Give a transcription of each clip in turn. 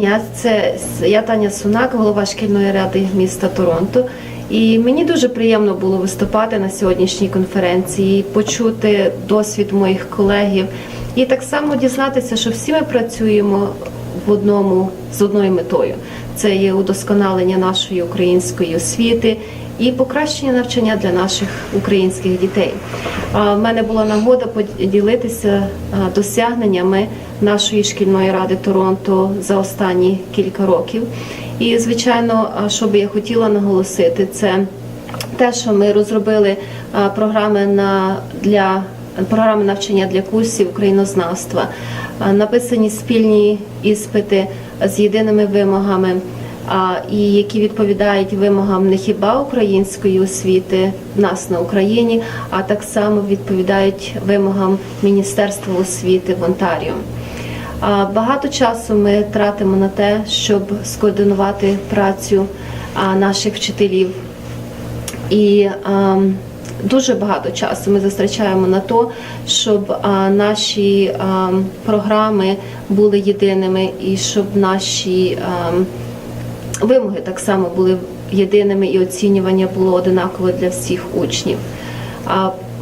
дня. Це я Таня Сунак, голова шкільної ради міста Торонто. І мені дуже приємно було виступати на сьогоднішній конференції, почути досвід моїх колегів і так само дізнатися, що всі ми працюємо в одному з одною метою. Це є удосконалення нашої української освіти і покращення навчання для наших українських дітей. В мене була нагода поділитися досягненнями нашої шкільної ради Торонто за останні кілька років. І, звичайно, що би я хотіла наголосити, це те, що ми розробили програми на для програми навчання для курсів українознавства, написані спільні іспити з єдиними вимогами і які відповідають вимогам не хіба української освіти нас на Україні, а так само відповідають вимогам Міністерства освіти в Онтаріо. Багато часу ми тратимо на те, щоб скоординувати працю наших вчителів. І дуже багато часу ми затрачаємо на те, щоб наші програми були єдиними і щоб наші вимоги так само були єдиними і оцінювання було одинакове для всіх учнів.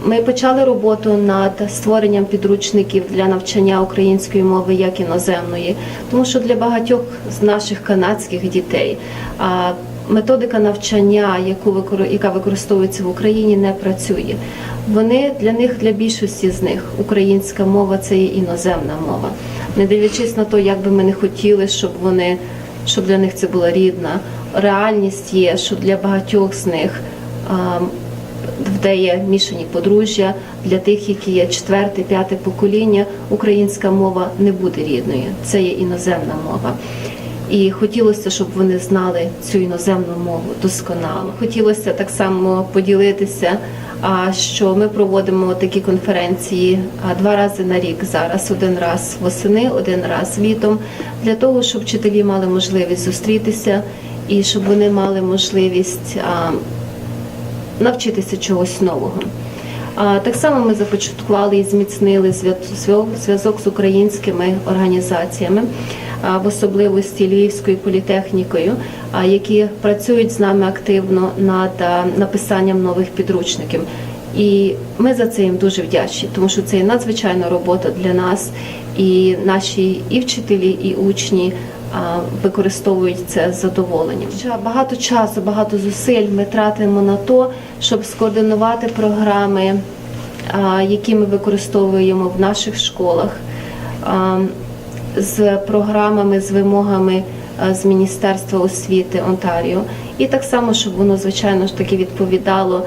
Ми почали роботу над створенням підручників для навчання української мови як іноземної, тому що для багатьох з наших канадських дітей методика навчання, яку яка використовується в Україні, не працює. Вони для них, для більшості з них, українська мова це є іноземна мова. Не дивлячись на те, як би ми не хотіли, щоб вони щоб для них це була рідна. Реальність є, що для багатьох з них де є мішані подружжя, для тих, які є четверте, п'яте покоління, українська мова не буде рідною. Це є іноземна мова. І хотілося, щоб вони знали цю іноземну мову досконало. Хотілося так само поділитися, що ми проводимо такі конференції два рази на рік зараз, один раз восени, один раз літом, для того, щоб вчителі мали можливість зустрітися і щоб вони мали можливість навчитися чогось нового. Так само ми започаткували і зміцнили зв'яз- зв'язок з українськими організаціями, в особливості Львівською політехнікою, які працюють з нами активно над написанням нових підручників. І ми за це їм дуже вдячні, тому що це є надзвичайна робота для нас, і наші і вчителі, і учні використовують це з задоволенням. Багато часу, багато зусиль ми тратимо на те, щоб скоординувати програми, які ми використовуємо в наших школах, з програмами, з вимогами з Міністерства освіти Онтаріо. І так само, щоб воно, звичайно ж таки, відповідало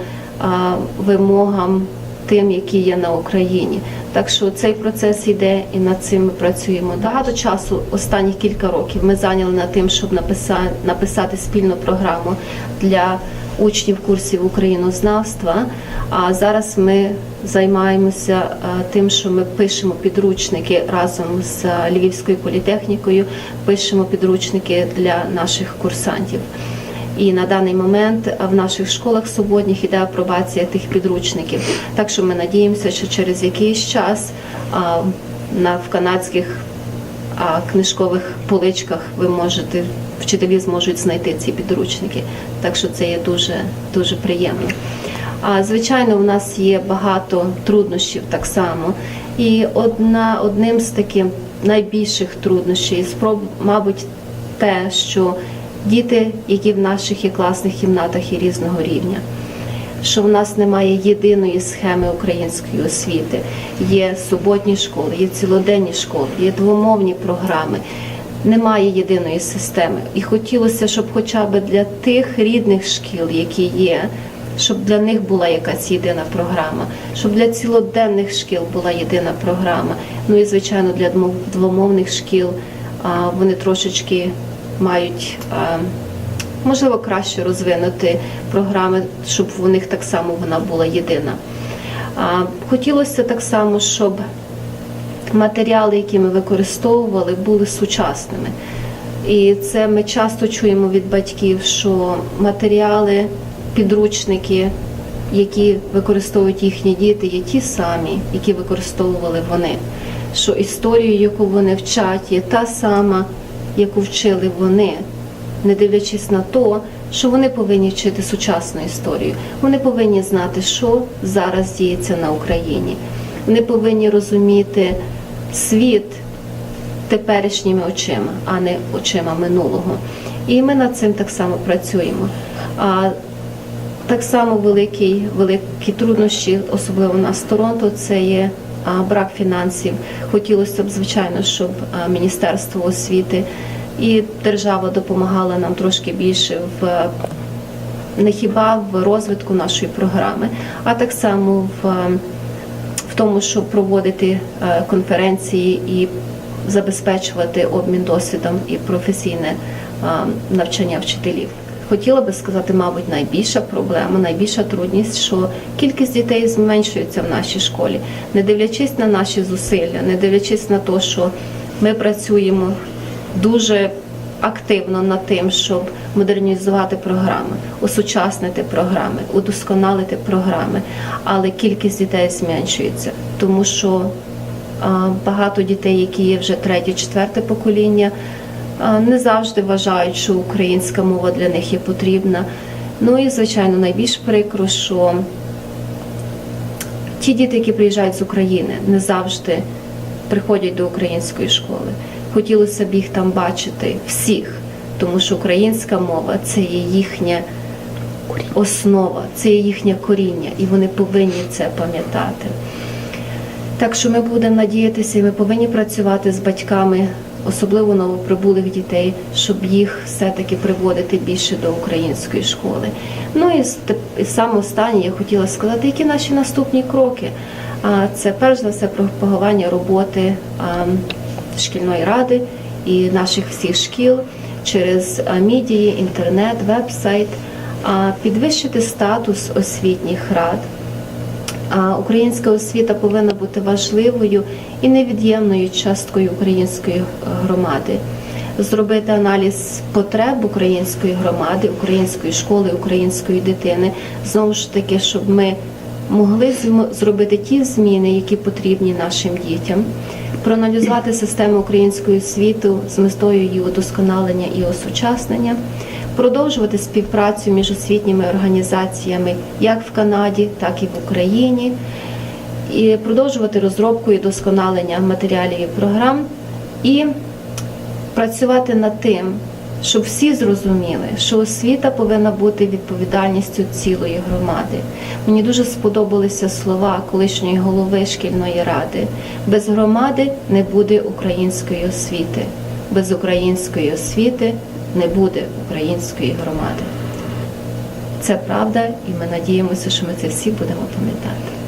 вимогам тим, які є на Україні. Так що цей процес йде і над цим ми працюємо. Багато часу, останні кілька років, ми зайняли над тим, щоб написати, написати спільну програму для учнів курсів українознавства. А зараз ми займаємося е, тим, що ми пишемо підручники разом з е, Львівською політехнікою, пишемо підручники для наших курсантів. І на даний момент в наших школах суботніх іде апробація тих підручників. Так що ми надіємося, що через якийсь час на в канадських книжкових поличках ви можете вчителі зможуть знайти ці підручники. Так що це є дуже дуже приємно. А звичайно, у нас є багато труднощів так само. І одна одним з таких найбільших труднощів, спроб, мабуть, те, що діти, які в наших є класних кімнатах є різного рівня. Що в нас немає єдиної схеми української освіти. Є суботні школи, є цілоденні школи, є двомовні програми. Немає єдиної системи. І хотілося, щоб хоча б для тих рідних шкіл, які є, щоб для них була якась єдина програма, щоб для цілоденних шкіл була єдина програма. Ну і звичайно для двомовних шкіл вони трошечки мають можливо краще розвинути програми, щоб у них так само вона була єдина. Хотілося так само, щоб матеріали, які ми використовували, були сучасними. І це ми часто чуємо від батьків, що матеріали, підручники, які використовують їхні діти, є ті самі, які використовували вони. Що історію, яку вони вчать, є та сама, яку вчили вони, не дивлячись на те, що вони повинні вчити сучасну історію. Вони повинні знати, що зараз діється на Україні. Вони повинні розуміти світ теперішніми очима, а не очима минулого. І ми над цим так само працюємо. А так само великі, великі труднощі, особливо в Торонто, це є брак фінансів. Хотілося б, звичайно, щоб Міністерство освіти і держава допомагала нам трошки більше в не хіба в розвитку нашої програми, а так само в, е, в тому, щоб проводити е, конференції і забезпечувати обмін досвідом і професійне е, навчання вчителів. Хотіла би сказати, мабуть, найбільша проблема, найбільша трудність, що кількість дітей зменшується в нашій школі, не дивлячись на наші зусилля, не дивлячись на те, що ми працюємо дуже активно над тим, щоб модернізувати програми, осучаснити програми, удосконалити програми, але кількість дітей зменшується, тому що багато дітей, які є вже третє, четверте покоління, не завжди вважають, що українська мова для них є потрібна. Ну і звичайно, найбільш прикро, що ті діти, які приїжджають з України, не завжди приходять до української школи. Хотілося б їх там бачити всіх, тому що українська мова це є їхня основа, це є їхнє коріння, і вони повинні це пам'ятати. Так що ми будемо надіятися, і ми повинні працювати з батьками, особливо новоприбулих дітей, щоб їх все-таки приводити більше до української школи. Ну і саме останнє я хотіла сказати, які наші наступні кроки. А це перш за все пропагування роботи шкільної ради і наших всіх шкіл через мідії, інтернет, веб-сайт, підвищити статус освітніх рад. А Українська освіта повинна бути важливою і невід'ємною часткою української е, громади. Зробити аналіз потреб української громади, української школи, української дитини, знову ж таки, щоб ми могли зробити ті зміни, які потрібні нашим дітям, проаналізувати систему української освіти з метою її удосконалення і осучаснення, продовжувати співпрацю між освітніми організаціями як в Канаді, так і в Україні, і продовжувати розробку і досконалення матеріалів і програм, і працювати над тим, щоб всі зрозуміли, що освіта повинна бути відповідальністю цілої громади. Мені дуже сподобалися слова колишньої голови шкільної ради: без громади не буде української освіти, без української освіти не буде української громади. Це правда, і ми надіємося, що ми це всі будемо пам'ятати.